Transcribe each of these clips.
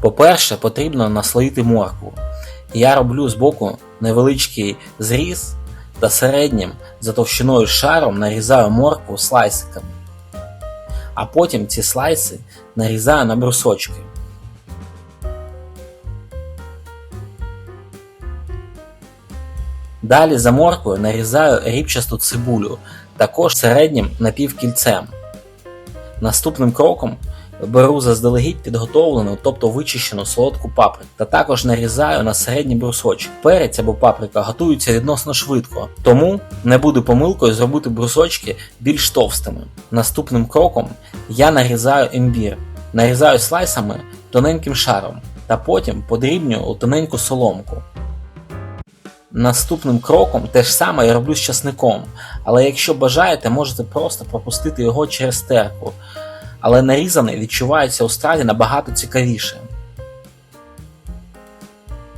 По-перше, потрібно наслоїти моркву. Я роблю збоку невеличкий зріз та середнім за товщиною шаром нарізаю моркву слайсиками. А потім ці слайси нарізаю на брусочки. Далі за морквою нарізаю рібчасту цибулю, також середнім напівкільцем. Наступним кроком беру заздалегідь підготовлену, тобто вичищену солодку паприку, та також нарізаю на середні брусочки. Перець або паприка готуються відносно швидко, тому не буде помилкою зробити брусочки більш товстими. Наступним кроком я нарізаю імбір, нарізаю слайсами тоненьким шаром, та потім подрібнюю у тоненьку соломку. Наступним кроком те ж саме я роблю з часником, але якщо бажаєте, можете просто пропустити його через терку. Але нарізаний відчувається у страві набагато цікавіше.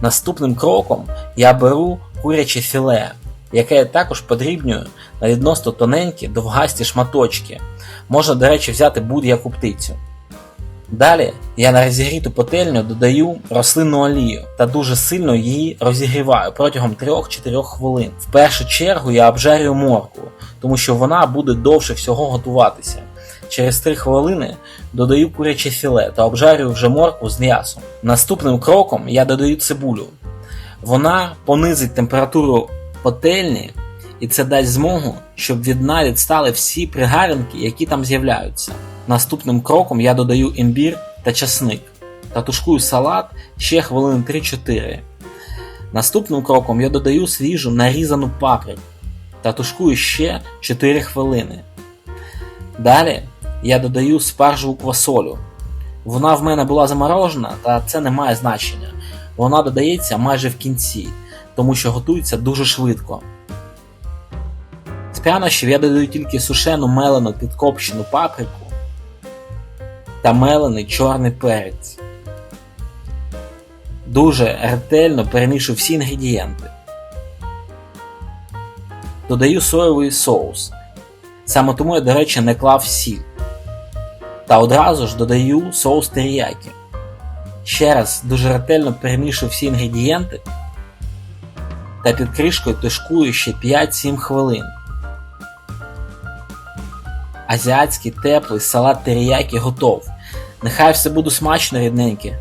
Наступним кроком я беру куряче філе, яке я також подрібнюю на відносно тоненькі довгасті шматочки. Можна, до речі, взяти будь-яку птицю. Далі я на розігріту пательню додаю рослинну олію та дуже сильно її розігріваю протягом 3-4 хвилин. В першу чергу я обжарюю моркву, тому що вона буде довше всього готуватися. Через 3 хвилини додаю куряче філе та обжарюю вже моркву з м'ясом. Наступним кроком я додаю цибулю. Вона понизить температуру пательні, і це дасть змогу, щоб від дна відстали всі пригаринки, які там з'являються. Наступним кроком я додаю імбір та часник та тушкую салат ще хвилин 3-4. Наступним кроком я додаю свіжу нарізану паприку та тушкую ще 4 хвилини. Далі я додаю спаржеву квасолю. Вона в мене була заморожена, та це не має значення. Вона додається майже в кінці, тому що готується дуже швидко. З прянощів я додаю тільки сушену мелену підкопчену паприку та мелений чорний перець. Дуже ретельно перемішую всі інгредієнти. Додаю соєвий соус. Саме тому я, до речі, не клав сіль. Та одразу ж додаю соус теріякі. Ще раз дуже ретельно перемішую всі інгредієнти та під кришкою тушкую ще 5-7 хвилин. Азіатський теплий салат теріякі готов. Нехай все буде смачно рідненьке.